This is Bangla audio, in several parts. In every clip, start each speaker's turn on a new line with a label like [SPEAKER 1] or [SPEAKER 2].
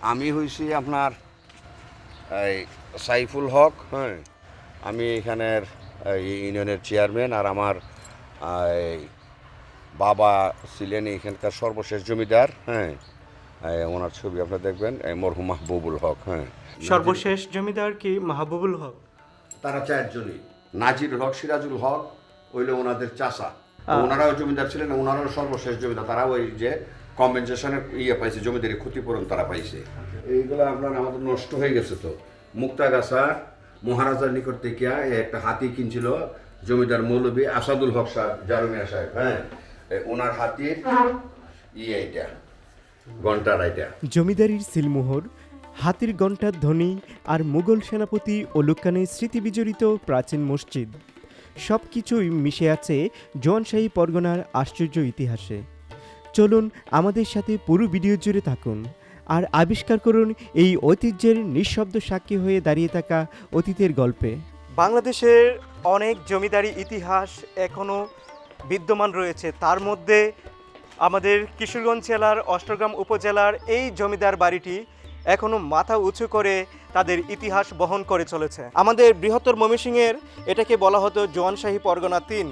[SPEAKER 1] আমি হয়েছি আপনার এই সাইফুল হক হ্যাঁ। আমি এখানের ইউনিয়নের চেয়ারম্যান আর আমার বাবা ছিলেন এখানকার সর্বশেষ জমিদার হ্যাঁ। ওনার ছবি আপনারা দেখবেন এই মরহুম মাহবুবুল হক হ্যাঁ।
[SPEAKER 2] সর্বশেষ জমিদার কি মাহবুবুল হক?
[SPEAKER 1] তারা চারজনই নাজির হক সিরাজুল হক হইলে ওনাদের চাষা ওনারাও জমিদার ছিলেন ওনারাও সর্বশেষ জমিদার তারা ওই যে কম্পেনসেশনের ইয়ে পাইছে, জমিদারি ক্ষতিপূরণ তারা পাইছে। এইগুলো আপনার আমাদের নষ্ট হয়ে গেছে তো। মুক্তাগাছা মহারাজার নিকট থেকে একটা হাতি কিনছিল, জমিদার মৌলবী আসাদুল হক সাহেব, জারুমিয়া সাহেব হ্যাঁ? ওনার হাতির ইয়ে এটা ঘণ্টার এটা।
[SPEAKER 3] জমিদারির সিলমোহর, হাতির ঘণ্টার ধ্বনি আর মুঘল সেনাপতি ওলুকানের স্মৃতি বিজড়িত প্রাচীন মসজিদ। সব কিছুই মিশে আছে জোয়ানশাহী পরগনার আশ্চর্য ইতিহাসে। চলুন আমাদের সাথে পুরো ভিডিও জুড়ে থাকুন আর আবিষ্কার করুন এই ঐতিহ্যের নিঃশব্দ সাক্ষী হয়ে দাঁড়িয়ে থাকা অতীতের গল্পে।
[SPEAKER 2] বাংলাদেশের অনেক জমিদারি ইতিহাস এখনও বিদ্যমান রয়েছে। তার মধ্যে আমাদের কিশোরগঞ্জ জেলার, অষ্টগ্রাম উপজেলার এই জমিদার বাড়িটি এখনও মাথা উঁচু করে তাদের ইতিহাস বহন করে চলেছে। আমাদের বৃহত্তর ময়মনসিংহের এটাকে বলা হতো জোয়ানশাহী পরগনা তিন।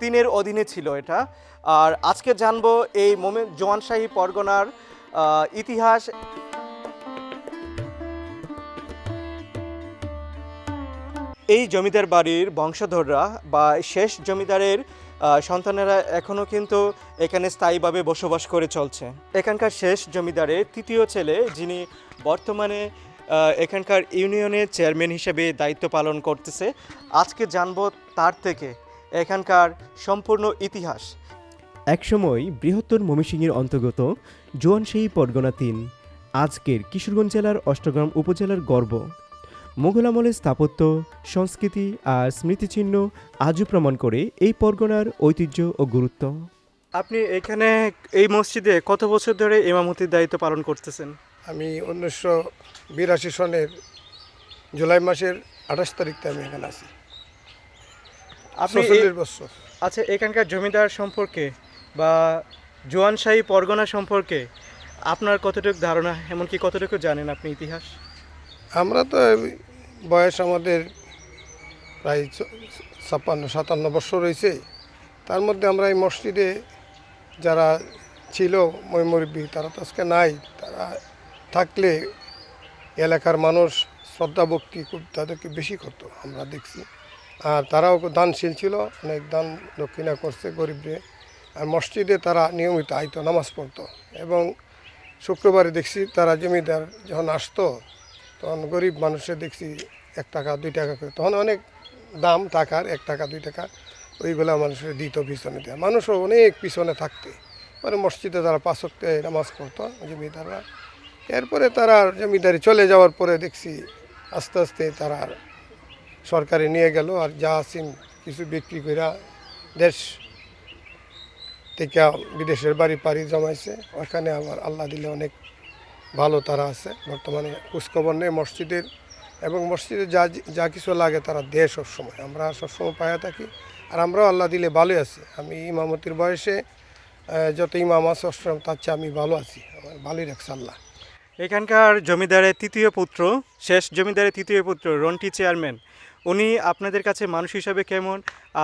[SPEAKER 2] তিনের অধীনে ছিল এটা। আর আজকে জানব এই মোমে জোয়ানশাহী পরগনার ইতিহাস। এই জমিদার বাড়ির বংশধররা বা শেষ জমিদারের সন্তানেরা এখনও কিন্তু এখানে স্থায়ীভাবে বসবাস করে চলছে। এখানকার শেষ জমিদারের তৃতীয় ছেলে, যিনি বর্তমানে এখানকার ইউনিয়নের চেয়ারম্যান হিসেবে দায়িত্ব পালন করতেছে, আজকে জানব তার থেকে। এখানকার সম্পূর্ণ ইতিহাস।
[SPEAKER 3] একসময় বৃহত্তর ময়মনসিংহের অন্তর্গত জোয়ানশাহী পরগনা তিন আজকের কিশোরগঞ্জ জেলার অষ্টগ্রাম উপজেলার গর্ব। মোগল আমলের স্থাপত্য সংস্কৃতি আর স্মৃতিচিহ্ন আজও প্রমাণ করে এই পরগনার ঐতিহ্য ও গুরুত্ব।
[SPEAKER 2] আপনি এখানে এই মসজিদে কত বছর ধরে ইমামতির দায়িত্ব পালন করতেছেন?
[SPEAKER 4] আমি উনিশশো বিরাশি সনের জুলাই মাসের আঠাশ তারিখতে আমি এখানে আছি।
[SPEAKER 2] আপনি
[SPEAKER 4] বছর
[SPEAKER 2] আচ্ছা এখানকার জমিদার সম্পর্কে বা জোয়ানশাহী পরগনা সম্পর্কে আপনার কতটুকু ধারণা? এমনকি কতটুকু জানেন আপনি ইতিহাস?
[SPEAKER 4] আমরা তো বয়স আমাদের প্রায় ছাপ্পান্ন সাতান্ন বছর রয়েছে তার মধ্যে আমরা এই মসজিদে যারা ছিল ময়মরবী তারা তো আজকে নাই। তারা থাকলে এলাকার মানুষ শ্রদ্ধা ভক্তি খুব তাদেরকে বেশি করতো আমরা দেখছি। আর তারাও দানশীল ছিল, অনেক দান দক্ষিণা করছে গরিবরে আর মসজিদে তারা নিয়মিত আইতো, নামাজ পড়তো। এবং শুক্রবারে দেখছি তারা জমিদার যখন আসতো, তখন গরিব মানুষে দেখছি এক টাকা, দুই টাকা করে। তখন অনেক দাম টাকার, এক টাকা, দুই টাকা, ওইগুলা মানুষের দিত পিছনে দেয়। মানুষও অনেক পিছনে থাকতে। পরে মসজিদে তারা পাঁচকতে নামাজ পড়তো জমিদাররা। এরপরে তারা জমিদারি চলে যাওয়ার পরে দেখছি আস্তে আস্তে তারা সরকারে নিয়ে গেল আর যা আছেন কিছু বিক্রি করে দেশ থেকে বিদেশের বাড়ি পাড়ি জমাইছে। ওখানে আবার আল্লাহ দিলে অনেক ভালো তারা আছে। বর্তমানে খোঁজখবর নেই মসজিদের এবং মসজিদে যা যা কিছু লাগে তারা দেয় সবসময়। আমরা সবসময় পাইয়া থাকি আর আমরাও আল্লাহ দিলে ভালোই আছি। আমি ইমামতির বয়সে যত ইমাম আছে সবসময় তার চেয়ে আমি ভালো আছি। আমার ভালোই রাখছে আল্লাহ।
[SPEAKER 2] এখানকার জমিদারের তৃতীয় পুত্র, শেষ জমিদারের তৃতীয় পুত্র রন্টি চেয়ারম্যান। উনি আপনাদের কাছে মানুষ হিসাবে কেমন?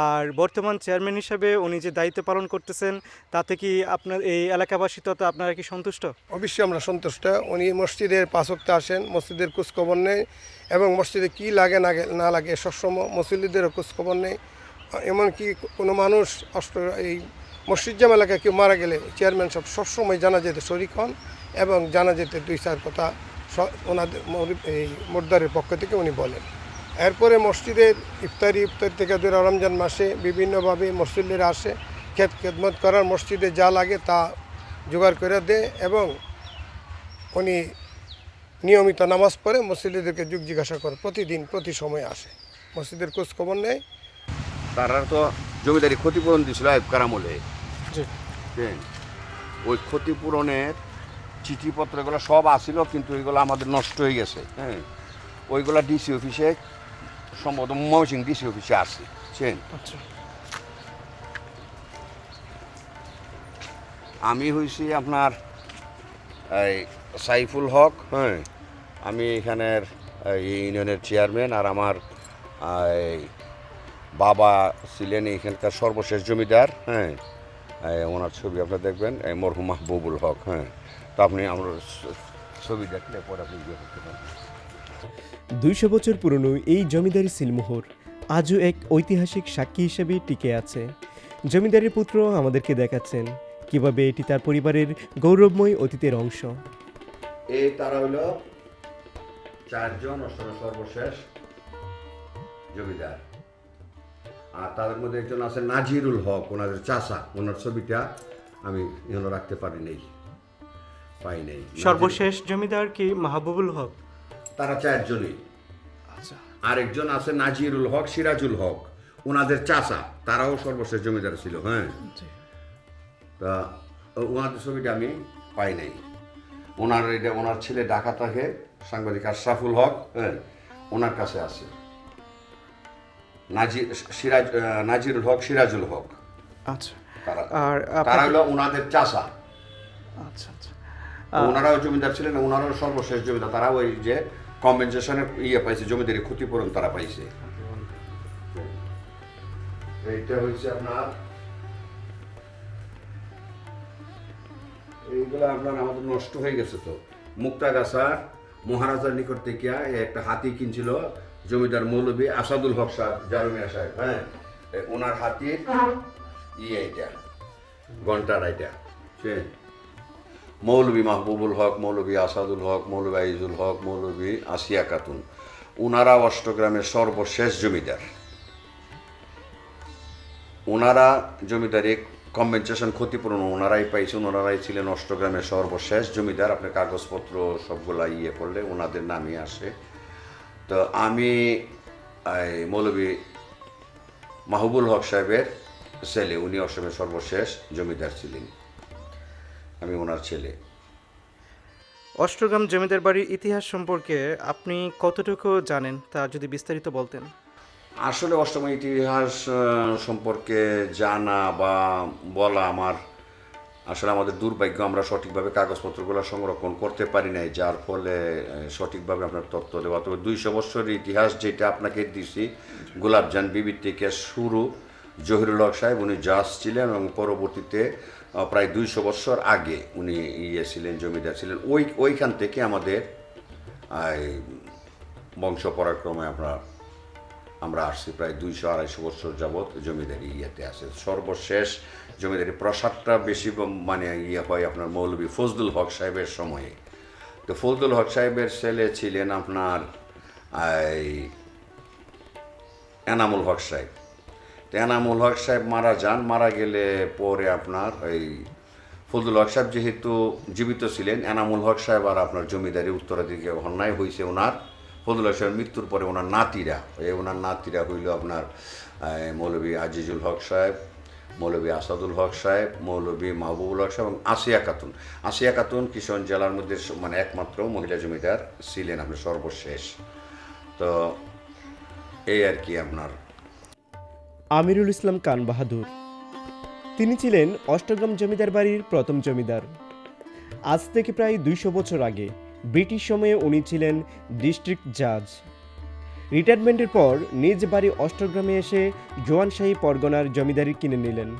[SPEAKER 2] আর বর্তমান চেয়ারম্যান হিসাবে উনি যে দায়িত্ব পালন করতেছেন, তাতে কি আপনার এই এলাকাবাসী তথা আপনারা কি সন্তুষ্ট?
[SPEAKER 4] অবশ্যই আমরা সন্তুষ্ট। উনি মসজিদের পাঁচকতে আসেন, মসজিদের খোঁজখবর নেই এবং মসজিদে কি লাগে না না লাগে, সবসময় মসজিদেরও খোঁজখবর নেই এমনকি কোনো মানুষ অষ্ট এই মসজিদ জাম এলাকায় কেউ মারা গেলে চেয়ারম্যান সব, সবসময় জানা যেতে শরিক হন। এবং জানা যেতে দুই চার কথা ওনাদের এই মোর্দারের পক্ষ থেকে উনি বলেন। এরপরে মসজিদের ইফতারি ইফতারি থেকে ধরে রমজান মাসে বিভিন্নভাবে মসজিদের আসে খেত খেদমত করার মসজিদে যা লাগে তা জোগাড় করে দেয় এবং উনি নিয়মিত নামাজ পড়ে মসজিদেরকে যুগ জিজ্ঞাসা করে প্রতিদিন প্রতি সময় আসে। মসজিদের খোঁজ খবর নেয়।
[SPEAKER 1] তারা তো জমিদারি ক্ষতিপূরণ দিয়েছিল আয়ুব কারামলে
[SPEAKER 2] জি।
[SPEAKER 1] ওই ক্ষতিপূরণের চিঠিপত্রগুলো সব আসিল কিন্তু এগুলো আমাদের নষ্ট হয়ে গেছে হ্যাঁ। ওইগুলো ডিসি অফিসে সম্ভবত ময়মনসিং ডিসি অফিসে আছে চেন।
[SPEAKER 2] আচ্ছা।
[SPEAKER 1] আমি হয়েছি আপনার এই সাইফুল হক হ্যাঁ। আমি এখানের এই ইউনিয়নের চেয়ারম্যান আর আমার বাবা ছিলেন এখানকার সর্বশেষ জমিদার হ্যাঁ। ওনার ছবি আপনারা দেখবেন এই মরহুম মাহবুবুল হক হ্যাঁ। তো আপনি আমার ছবি দেখলে পরে আপনি ইয়ে করতে পারবেন।
[SPEAKER 3] দুইশো বছর পুরনো এই জমিদারি সিলমোহর আজও এক ঐতিহাসিক সাক্ষী হিসেবে টিকে আছে। জমিদারের পুত্র আমাদেরকে দেখাচ্ছেন কীভাবে এটি তার পরিবারের গৌরবময় অতীতের অংশ।
[SPEAKER 1] এই তারা হইল চারজন অষ্টম সর্বশেষ জমিদার। আর তাদের মধ্যে একজন আছে নাজিরুল হক ওনাদের চাষা ওনার ছবিটা আমি এখানে রাখতে পারি নাই পাই নাই।
[SPEAKER 2] সর্বশেষ জমিদার কি মাহবুবুল হক?
[SPEAKER 1] তারা চারজনই।
[SPEAKER 2] আচ্ছা।
[SPEAKER 1] আরেকজন আছে নাজিরুল হক সিরাজুল হক। ওনাদের চাষা তারাও সর্বশেষ জমিদার ছিল হ্যাঁ। তা ওনাদের ছবিটা আমি পাই নাই। ওনার এটা ওনার ছেলে ঢাকা থাকে সাংবাদিক আশরাফুল হক হ্যাঁ ওনার কাছে আছে। নাজির সিরাজ নাজিরুল হক সিরাজুল হক।
[SPEAKER 2] আচ্ছা।
[SPEAKER 1] তারা
[SPEAKER 2] আর
[SPEAKER 1] তারা হলো ওনাদের চাষা
[SPEAKER 2] আচ্ছা আচ্ছা।
[SPEAKER 1] ওনারাও জমিদার ছিলেন ওনারাও সর্বশেষ জমিদার। তারা ওই যে কম্পেনসেশনের ইয়ে পাইছে জমিদারি ক্ষতিপূরণ তারা পাইছে। এইটা হচ্ছে আপনার এইগুলো আপনার আমাদের নষ্ট হয়ে গেছে তো। মুক্তাগাছার মহারাজার নিকট থেকে একটা হাতি কিনছিল জমিদার মৌলবী আসাদুল হক সাহেব জারুমিয়া সাহেব হ্যাঁ? ওনার হাতির ইয়ে এটা ঘণ্টার এটা মৌলবী মাহবুবুল হক, মৌলবী আসাদুল হক, মৌলবী আইজুল হক, মৌলবী আসিয়া খাতুন। ওনারা অষ্টগ্রামের সর্বশেষ জমিদার। ওনারা জমিদারি কম্পেনসেশন ক্ষতিপূরণ ওনারাই পাইছেন ওনারাই ছিলেন অষ্টগ্রামের সর্বশেষ জমিদার। আপনার কাগজপত্র সবগুলা ইয়ে করলে ওনাদের নামই আসে। তো আমি মৌলবী মাহবুল হক সাহেবের ছেলে, উনি অসমের সর্বশেষ জমিদার ছিলেন। আমি ওনার ছেলে।
[SPEAKER 2] অষ্টগ্রাম জমিদার বাড়ির ইতিহাস সম্পর্কে আপনি কতটুকু জানেন তা যদি বিস্তারিত বলতেন?
[SPEAKER 1] আসলে অষ্টম ইতিহাস সম্পর্কে জানা বা বলা আমার আসলে আমাদের দুর্ভাগ্য আমরা সঠিকভাবে কাগজপত্রগুলো সংরক্ষণ করতে পারি নাই যার ফলে সঠিকভাবে আপনার তথ্য দেওয়া। তবে দুইশো বছরের ইতিহাস যেটা আপনাকে দিছি গোলাপজান বিবির থেকে শুরু জহিরুল হক সাহেব, উনি জাজ ছিলেন এবং পরবর্তীতে প্রায় দুইশো বছর আগে উনি ইয়ে ছিলেন, জমিদার ছিলেন। ওই, ওইখান থেকে আমাদের বংশ পরাক্রমে আমরা আমরা আসছি। প্রায় দুইশো আড়াইশো বছর যাবৎ জমিদারি ইয়েতে আছে। সর্বশেষ জমিদারি প্রসাদটা বেশি মানে ইয়ে হয় আপনার মৌলবী ফজলুল হক সাহেবের সময়ে। তো ফজলুল হক সাহেবের ছেলে ছিলেন আপনার এনামুল হক সাহেব। এনামুল হক সাহেব মারা যান। মারা গেলে পরে আপনার এই ফজলুল হক সাহেব যেহেতু জীবিত ছিলেন এনামুল হক সাহেব আর আপনার জমিদারি উত্তরাধিকারী অন্যায় হয়েছে ওনার ফজলুল হক সাহেবের মৃত্যুর পরে ওনার নাতিরা এই ওনার নাতিরা হইল আপনার মৌলবী আজিজুল হক সাহেব মৌলবী আসাদুল হক সাহেব মৌলবী মাহবুবুল হক সাহেব এবং আসিয়া খাতুন। আসিয়া খাতুন কিশোর জেলার মধ্যে মানে একমাত্র মহিলা জমিদার ছিলেন আপনি সর্বশেষ। তো এই আর কি আপনার
[SPEAKER 3] আমিরুল ইসলাম কান বাহাদুর। তিনি ছিলেন অষ্টগ্রাম জমিদার বাড়ির প্রথম জমিদার। আজ থেকে প্রায় দুইশো বছর আগে ব্রিটিশ সময়ে উনি ছিলেন ডিস্ট্রিক্ট জাজ। রিটায়ারমেন্টের পর নিজ বাড়ি অষ্টগ্রামে এসে জোয়ানশাহী পরগনার জমিদারি কিনে নিলেন।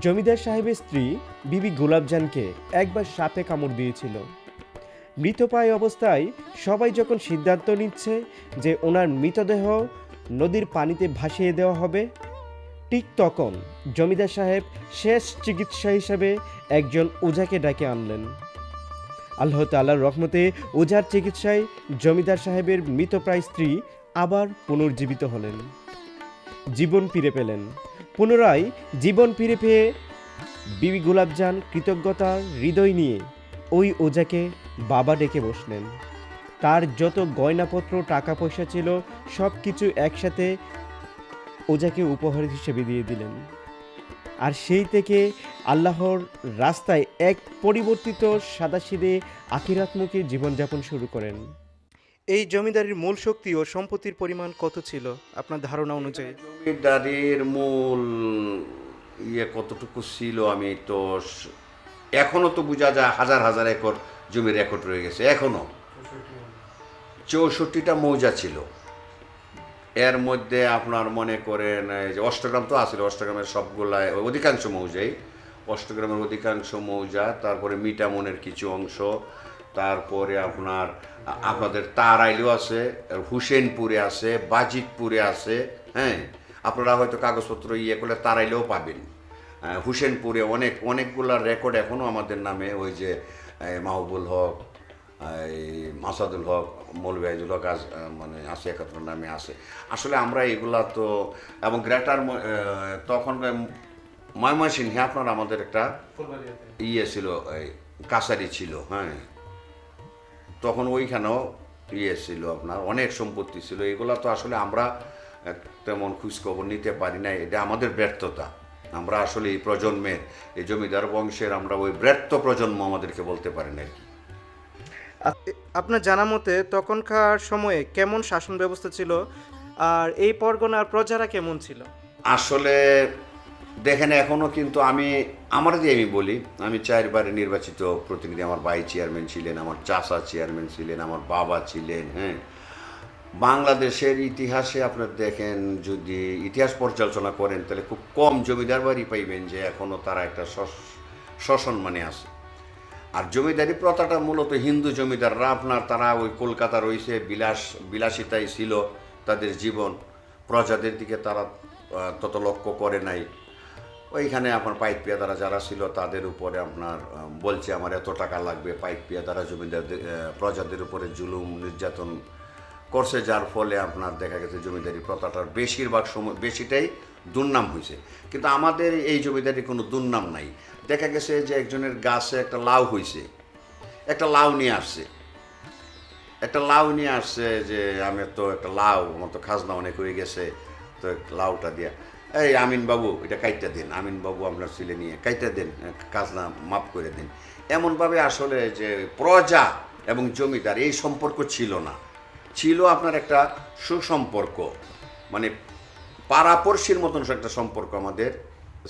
[SPEAKER 3] জমিদার সাহেবের স্ত্রী বিবি গোলাপজানকে একবার সাপে কামড় দিয়েছিল। মৃতপ্রায় অবস্থায় সবাই যখন সিদ্ধান্ত নিচ্ছে যে ওনার মৃতদেহ নদীর পানিতে ভাসিয়ে দেওয়া হবে। ঠিক তখন জমিদার সাহেব শেষ চিকিৎসা হিসাবে একজন ওঝাকে ডাকে আনলেন। আল্লাহ তাল্লাহর রহমতে ওঝার চিকিৎসায় জমিদার সাহেবের মৃতপ্রায় স্ত্রী আবার পুনর্জীবিত হলেন। জীবন ফিরে পেলেন। পুনরায় জীবন ফিরে পেয়ে বিবি গোলাপজান কৃতজ্ঞতার হৃদয় নিয়ে ওই ওজাকে বাবা ডেকে বসলেন। তার যত গয়নাপত্র টাকা পয়সা ছিল সব কিছু একসাথে ওজাকে উপহার হিসেবে দিয়ে দিলেন। আর সেই থেকে আল্লাহর রাস্তায় এক পরিবর্তিত সাদাসিদে আখিরাতমুখী জীবনযাপন শুরু করেন।
[SPEAKER 2] এই জমিদারির মূল শক্তি ও সম্পত্তির পরিমাণ কত ছিল? আপনার ধারণা অনুযায়ী।
[SPEAKER 1] জমিদারির মূল ইয়ে কতটুকু ছিল আমি তো স- এখনও তো বোঝা যায় হাজার হাজার একর জমির রেকর্ড রয়ে গেছে এখনও। চৌষট্টিটা মৌজা ছিল। এর মধ্যে আপনার মনে করেন যে অষ্টগ্রাম তো আসলে অষ্টগ্রামের সবগুলাই অধিকাংশ মৌজাই। অষ্টগ্রামের অধিকাংশ মৌজা, তারপরে মিটামনের কিছু অংশ, তারপরে আপনার আপনাদের তারাইলেও আছে, হুসেনপুরে আছে, বাজিতপুরে আছে হ্যাঁ? আপনারা হয়তো কাগজপত্র ইয়ে করলে তারাইলেও পাবেন। হুসেনপুরে অনেক, অনেকগুলা রেকর্ড এখনও আমাদের নামে ওই যে মাহবুল হক মাসাদুল হক মৌলবাইজুল হক আজ মানে আশি একাত্তর নামে আসে আসলে আমরা এগুলা তো, এবং গ্রেটার তখন ময়মনসিংহে আপনার আমাদের একটা ইয়ে ছিল, এই কাছারি ছিল হ্যাঁ। তখন ওইখানেও ইয়ে ছিল আপনার, অনেক সম্পত্তি ছিল। এগুলা তো আসলে আমরা তেমন খোঁজখবর নিতে পারি না এটা আমাদের ব্যর্থতা। আমরা আসলে এই প্রজন্মের, এই জমিদার বংশের আমরা ওই ব্যর্থ প্রজন্ম আমাদেরকে বলতে পারি না আর কি।
[SPEAKER 2] আপনার জানা মতে তখনকার সময়ে কেমন শাসন ব্যবস্থা ছিল? আর এই পরগনার প্রজারা কেমন ছিল?
[SPEAKER 1] আসলে দেখেন, এখনও কিন্তু আমি, আমার দিয়ে আমি বলি, আমি চারবারে নির্বাচিত প্রতিনিধি, আমার ভাই চেয়ারম্যান ছিলেন, আমার চাচা চেয়ারম্যান ছিলেন, আমার বাবা ছিলেন হ্যাঁ। বাংলাদেশের ইতিহাসে আপনার দেখেন, যদি ইতিহাস পর্যালোচনা করেন, তাহলে খুব কম জমিদার বাড়ি পাইবেন যে এখনও তারা একটা সসম্মানে আছে। আর জমিদারি প্রথাটা মূলত হিন্দু জমিদাররা আপনার তারা ওই কলকাতা রয়েছে বিলাস, বিলাসিতাই ছিল তাদের জীবন। প্রজাদের দিকে তারা তত লক্ষ্য করে নাই। ওইখানে আপনার পাইক পেয়াদারা যারা ছিল তাদের উপরে আপনার বলছে আমার এত টাকা লাগবে, পাইক পেয়াদারা জমিদারদের প্রজাদের উপরে জুলুম, নির্যাতন করছে, যার ফলে আপনার দেখা গেছে জমিদারি প্রথাটার বেশিরভাগ সময়, বেশিটাই দুর্নাম হয়েছে কিন্তু আমাদের এই জমিদারি কোনো দুর্নাম নাই। দেখা গেছে যে একজনের গাছে একটা লাউ হয়েছে একটা লাউ নিয়ে আসছে। একটা লাউ নিয়ে আসছে যে, আমি তো একটা লাউ, আমার তো খাজনা অনেক হয়ে গেছে, তো লাউটা দিয়া। এই আমিন বাবু, এটা কাইটা দিন, আমিন বাবু আপনার ছেলে নিয়ে কাইটা দিন, খাজনা মাফ করে দিন। এমনভাবে আসলে যে প্রজা এবং জমিদার এই সম্পর্ক ছিল না। ছিল আপনার একটা সুসম্পর্ক মানে পাড়াপড়শির মতন একটা সম্পর্ক আমাদের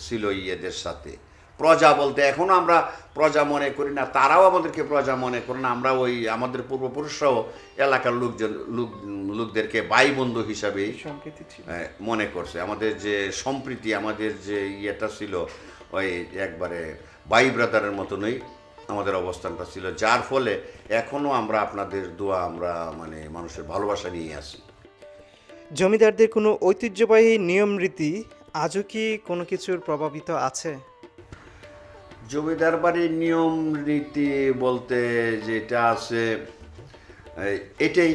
[SPEAKER 1] ছিল ইয়েদের সাথে। প্রজা বলতে এখনও আমরা প্রজা মনে করি না তারাও আমাদেরকে প্রজা মনে করে না। আমরা ওই আমাদের পূর্বপুরুষরাও এলাকার লোকজন লোক লোকদেরকে ভাই বন্ধু হিসাবেই
[SPEAKER 2] সম্প্রীতি
[SPEAKER 1] মনে করছে। আমাদের যে সম্প্রীতি আমাদের যে ইয়েটা ছিল ওই একবারে ভাই ব্রাদারের মতনই আমাদের অবস্থানটা ছিল। যার ফলে এখনও আমরা আপনাদের দোয়া আমরা মানে মানুষের ভালোবাসা নিয়ে আসি।
[SPEAKER 2] জমিদারদের কোনো ঐতিহ্যবাহী নিয়ম রীতি আজও কি কোনো কিছুর প্রভাবিত আছে?
[SPEAKER 1] জমিদার বাড়ির নিয়ম, রীতি বলতে যেটা আছে এটাই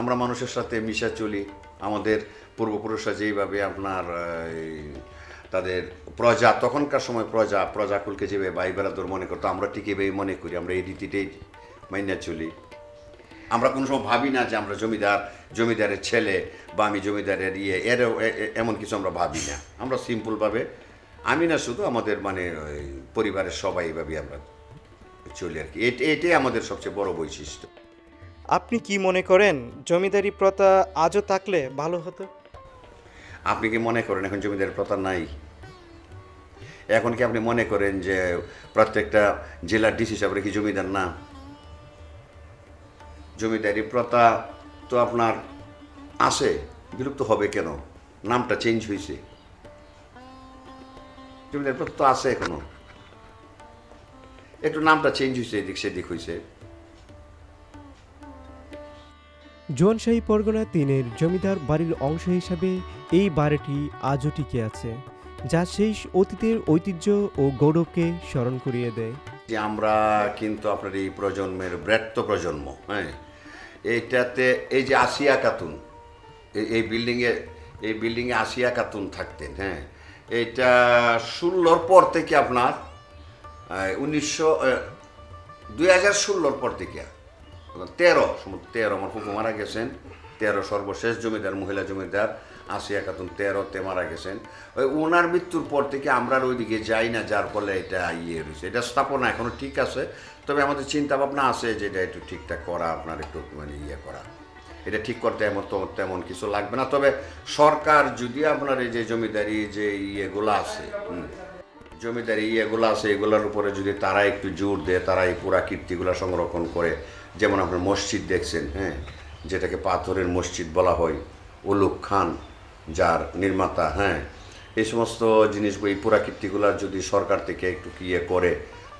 [SPEAKER 1] আমরা মানুষের সাথে মিশা চলি। আমাদের পূর্বপুরুষরা যেইভাবে আপনার তাদের প্রজা, তখনকার সময় প্রজা, প্রজাকুলকে যেভাবে ভাই বেড়াদর মনে করতো, আমরা ঠিক এভাবেই মনে করি, আমরা এই রীতিটাই মাইনা চলি। আমরা কোনো সময় ভাবি না যে আমরা জমিদার, জমিদারের ছেলে বা আমি জমিদারের ইয়ে এর এমন কিছু আমরা ভাবি না। আমরা সিম্পলভাবে আমি না শুধু আমাদের মানে পরিবারের সবাই এইভাবে আমরা চলি আর কি। এট- এটাই আমাদের সবচেয়ে বড় বৈশিষ্ট্য।
[SPEAKER 2] আপনি কি মনে করেন জমিদারি প্রথা আজও থাকলে ভালো হতো?
[SPEAKER 1] আপনি কি মনে করেন এখন জমিদারি প্রথা নাই? এখন কি আপনি মনে করেন যে প্রত্যেকটা জেলার ডিসি সাহেবরা কি জমিদার না? জমিদারি প্রথা তো আপনার আছে বিলুপ্ত হবে কেন? নামটা চেঞ্জ হয়েছে। জমিদারি তো আছে এখনও। একটু নামটা চেঞ্জ হয়েছে এদিক সেদিক হয়েছে
[SPEAKER 3] জোয়ানশাহী পরগনা তিনের জমিদার বাড়ির অংশ হিসাবে এই বাড়িটি আজও টিকে আছে যা সেই অতীতের ঐতিহ্য ও গৌরবকে স্মরণ করিয়ে দেয়।
[SPEAKER 1] যে আমরা কিন্তু আপনার এই প্রজন্মের ব্রেত্য প্রজন্ম হ্যাঁ? এইটাতে এই যে আসিয়া খাতুন এই- এই বিল্ডিংয়ে এই বিল্ডিংয়ে আসিয়া খাতুন থাকতেন হ্যাঁ? এইটা ষোলোর পর থেকে আপনার উনিশশো দুই হাজার ষোলোর পর থেকে। তেরো তেরো, আমার ফুফু মারা গেছেন। তেরো সর্বশেষ জমিদার, মহিলা জমিদার আসিয়া খাতুন তেরোতে মারা গেছেন। ওই ওনার মৃত্যুর পর থেকে আমরা আর ওইদিকে যাই না, যার ফলে এটা ইয়ে রয়েছে। এটা স্থাপনা এখনও ঠিক আছে, তবে আমাদের চিন্তা ভাবনা আছে যে এটা একটু ঠিকঠাক করা, আপনার একটু মানে ইয়ে করা। এটা ঠিক করতে এমন তেমন কিছু লাগবে না। তবে সরকার যদি আপনার এই যে জমিদারি যে ইয়েগুলো আছে জমিদারি ইয়েগুলো আছে, এগুলোর উপরে যদি তারা একটু জোর দেয়, তারা এই পুরা কীর্তিগুলো সংরক্ষণ করে, যেমন আপনার মসজিদ দেখছেন হ্যাঁ যেটাকে পাথরের মসজিদ বলা হয় উলুক খান যার নির্মাতা হ্যাঁ এই সমস্ত জিনিসগুলো, এই পুরা কীর্তিগুলা যদি সরকার থেকে একটু ইয়ে করে,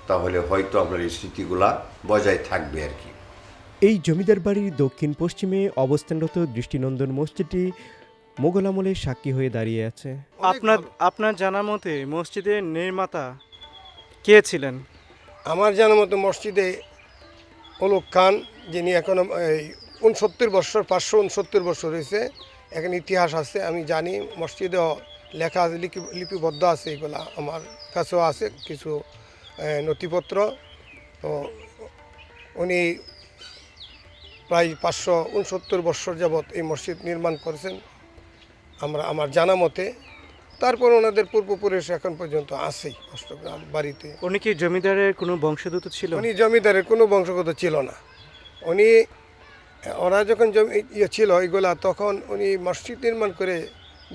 [SPEAKER 1] তাহলে হয়তো আপনার এই স্মৃতিগুলা বজায় থাকবে আর কি।
[SPEAKER 3] এই জমিদার বাড়ির দক্ষিণ পশ্চিমে অবস্থানরত দৃষ্টিনন্দন মসজিদটি মোগল আমলের সাক্ষী হয়ে দাঁড়িয়ে আছে।
[SPEAKER 2] আপনার আপনার জানা মতে মসজিদের নির্মাতা কে ছিলেন?
[SPEAKER 4] আমার জানা মতো মসজিদে অলুক খান যিনি এখন এই উনসত্তর বছর পাঁচশো উনসত্তর বছর হয়েছে এখানে ইতিহাস আছে আমি জানি মসজিদেও লেখা আছে লিপি- লিপিবদ্ধ আছে এগুলা আমার কাছেও আছে কিছু নথিপত্র। তো উনি প্রায় পাঁচশো উনসত্তর বৎসর যাবৎ এই মসজিদ নির্মাণ করেছেন। আমরা আমার জানা মতে তারপর ওনাদের পূর্বপুরুষ এখন পর্যন্ত আছেই অষ্টগ্রাম বাড়িতে।
[SPEAKER 2] উনি কি জমিদারের কোনো বংশদূত ছিল?
[SPEAKER 4] উনি জমিদারের কোনো বংশগত ছিল না। উনি ওরা যখন জমি ইয়ে ছিল এগুলা তখন উনি মসজিদ নির্মাণ করে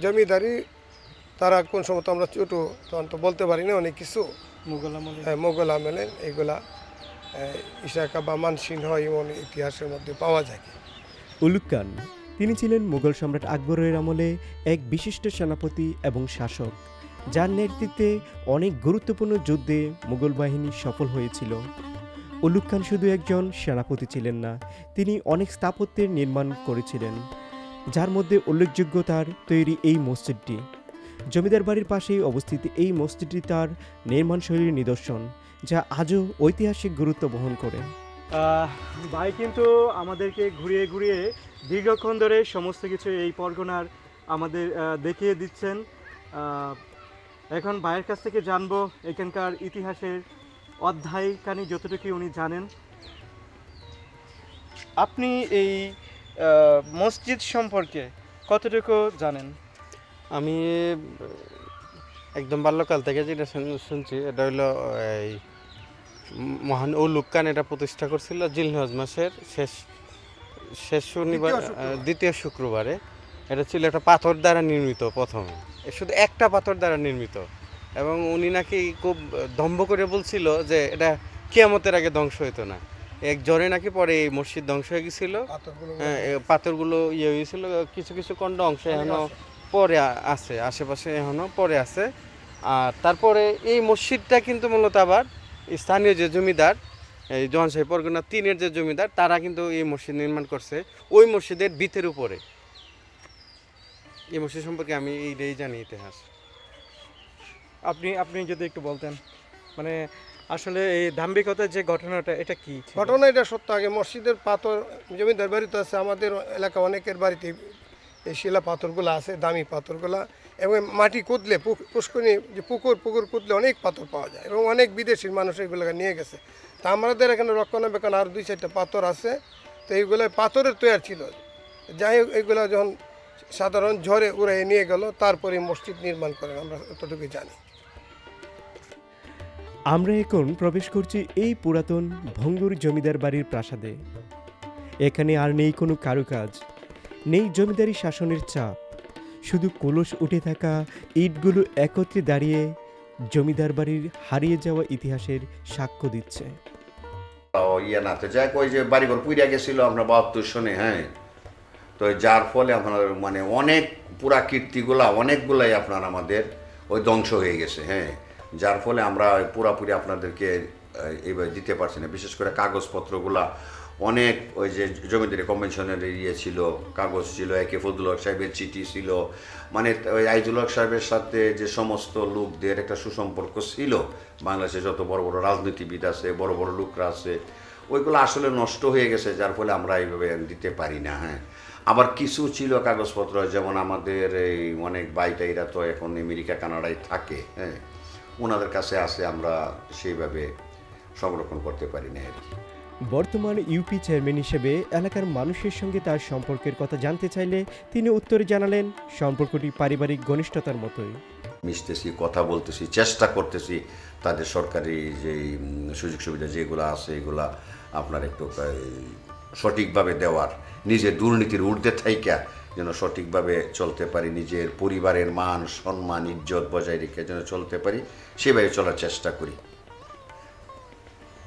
[SPEAKER 4] জমিদারি তারা কোন সময় তো আমরা ছোটো তখন তো বলতে পারি না অনেক কিছু।
[SPEAKER 2] মুঘল আমলে।
[SPEAKER 4] হ্যাঁ, মোগল আমলের এগুলা ইশাকা বা মানসিংহ এমন ইতিহাসের মধ্যে পাওয়া যায়
[SPEAKER 3] উলুক খান, তিনি ছিলেন মুঘল সম্রাট আকবরের আমলে এক বিশিষ্ট সেনাপতি এবং শাসক, যার নেতৃত্বে অনেক গুরুত্বপূর্ণ যুদ্ধে মুঘল বাহিনী সফল হয়েছিল। উলুক খান শুধু একজন সেনাপতি ছিলেন না, তিনি অনেক স্থাপত্যের নির্মাণ করেছিলেন, যার মধ্যে উল্লেখযোগ্য তার তৈরি এই মসজিদটি। জমিদার বাড়ির পাশেই অবস্থিত এই মসজিদটি তার নির্মাণশৈলীর নিদর্শন, যা আজও ঐতিহাসিক গুরুত্ব বহন করে।
[SPEAKER 2] ভাই, কিন্তু আমাদেরকে ঘুরিয়ে ঘুরিয়ে দীর্ঘক্ষণ ধরে সমস্ত কিছু এই পরগনার আমাদের দেখিয়ে দিচ্ছেন। এখন ভাইয়ের কাছ থেকে জানব এখানকার ইতিহাসের অধ্যায় কানি যতটুকু উনি জানেন। আপনি এই মসজিদ সম্পর্কে কতটুকু জানেন?
[SPEAKER 5] আমি একদম বাল্যকাল থেকে যেটা শুনছি এটা হলো এই মহান উলুক খান এটা প্রতিষ্ঠা করছিল জিলহজ মাসের শেষ শেষ শনিবার
[SPEAKER 4] দ্বিতীয় শুক্রবার।
[SPEAKER 5] এটা ছিল একটা পাথর দ্বারা নির্মিত প্রথমে। শুধু একটা পাথর দ্বারা নির্মিত। এবং উনি নাকি খুব দম্ভ করে বলছিল যে এটা কেয়ামতের আগে ধ্বংস হইতো না। এক জ্বরে নাকি পরে এই মসজিদ ধ্বংস হয়ে গেছিল।
[SPEAKER 4] পাথরগুলো
[SPEAKER 5] হ্যাঁ পাথরগুলো ইয়ে হয়েছিল কিছু কিছু খণ্ড অংশ এখনও পরে আছে আশেপাশে এখনও পরে আছে। আর তারপরে এই মসজিদটা কিন্তু মূলত আবার স্থানীয় যে জমিদার এই জহানশাহী পরগনা তিনের যে জমিদার তারা কিন্তু এই মসজিদ নির্মাণ করছে ওই মসজিদের ভিতের উপরে। এই মসজিদ সম্পর্কে আমি এইটাই জানি ইতিহাস।
[SPEAKER 2] আপনি আপনি যদি একটু বলতেন মানে আসলে এই দাম্ভিকতার যে ঘটনাটা এটা কি
[SPEAKER 4] ঘটনা এটা সত্য আগে মসজিদের পাথর জমিদার বাড়িতে আছে আমাদের এলাকা অনেকের বাড়িতে এই শিলা পাথরগুলো আছে, দামি পাথরগুলা, এবং মাটি কুদলে পুষ্করিণী, যে পুকুর পুকুর কুদলে অনেক পাথর পাওয়া যায়, এবং অনেক বিদেশি মানুষ এগুলোকে নিয়ে গেছে। তা আমাদের এখানে রক্ষণাবেক্ষণ আর দুই চারটা পাথর আছে, তো এইগুলো পাথরের তৈরি ছিল। যাই হোক এগুলো যখন সাধারণ ঝড়ে উড়াই নিয়ে গেল তারপরে মসজিদ নির্মাণ করেন, আমরা এতটুকু জানি।
[SPEAKER 3] আমরা এখন প্রবেশ করছি এই পুরাতন ভঙ্গুর জমিদার বাড়ির প্রাসাদে। এখানে আর নেই কোনো কারুকাজ। নেই জমিদারি শাসনের চাপ। শুধু কলস উঠে থাকা ইটগুলো একত্রে দাঁড়িয়ে জমিদার বাড়ির হারিয়ে যাওয়া ইতিহাসের সাক্ষ্য দিচ্ছে।
[SPEAKER 1] ইয়ে না, তো যাক ওই যে বাড়িঘর পুইরা গেছিল, আমরা বাহাত্তর সনে হ্যাঁ? তো যার ফলে আপনার মানে অনেক পুরা কীর্তিগুলা, অনেকগুলাই আপনার আমাদের ওই ধ্বংস হয়ে গেছে হ্যাঁ? যার ফলে আমরা পুরাপুরি আপনাদেরকে এইভাবে দিতে পারছি না। বিশেষ করে কাগজপত্রগুলা অনেক ওই যে জমিদারি কনভেনশনের ইয়ে ছিল, কাগজ ছিল একে ফজলুল হক সাহেবের চিঠি ছিল। মানে ওই আইজুল হক সাহেবের সাথে যে সমস্ত লোকদের একটা সুসম্পর্ক ছিল বাংলাদেশে যত বড় বড় রাজনীতিবিদ আছে, বড় বড় লোকরা আছে, ওইগুলো আসলে নষ্ট হয়ে গেছে, যার ফলে আমরা এইভাবে দিতে পারি না হ্যাঁ। আবার কিছু ছিল কাগজপত্র, যেমন আমাদের এই অনেক বাইটাইরা তো এখন আমেরিকা, কানাডায় থাকে হ্যাঁ। ওনাদের কাছে আছে, আমরা সেইভাবে সংরক্ষণ করতে পারি না আর কি।
[SPEAKER 3] বর্তমান ইউপি চেয়ারম্যান হিসেবে এলাকার মানুষের সঙ্গে তার সম্পর্কের কথা জানতে চাইলে তিনি উত্তরে জানালেন, সম্পর্কটি পারিবারিক ঘনিষ্ঠতার মতোই।
[SPEAKER 1] মিশতেছি, কথা বলতেছি, চেষ্টা করতেছি তাদের সরকারি যে সুযোগ সুবিধা যেগুলো আছে এগুলা আপনার একটু সঠিকভাবে দেওয়ার, নিজের দুর্নীতির ঊর্ধ্বে থাইকা যেন সঠিকভাবে চলতে পারি, নিজের পরিবারের মান, সম্মান, ইজ্জত বজায় রেখে যেন চলতে পারি, সেভাবে চলার চেষ্টা করি।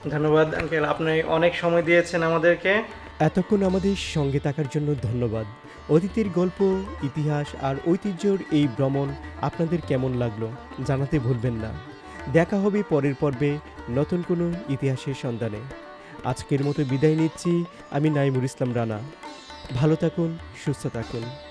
[SPEAKER 2] ধন্যবাদ, আঙ্কেল। আপনি অনেক সময় দিয়েছেন আমাদেরকে।
[SPEAKER 3] এতক্ষণ আমাদের সঙ্গে থাকার জন্য ধন্যবাদ। অতীতের গল্প, ইতিহাস আর ঐতিহ্যর এই ভ্রমণ আপনাদের কেমন লাগল জানাতে ভুলবেন না। দেখা হবে পরের পর্বে নতুন কোনো ইতিহাসের সন্ধানে। আজকের মতো বিদায় নিচ্ছি। আমি নাইমুর ইসলাম রানা। ভালো থাকুন, সুস্থ থাকুন।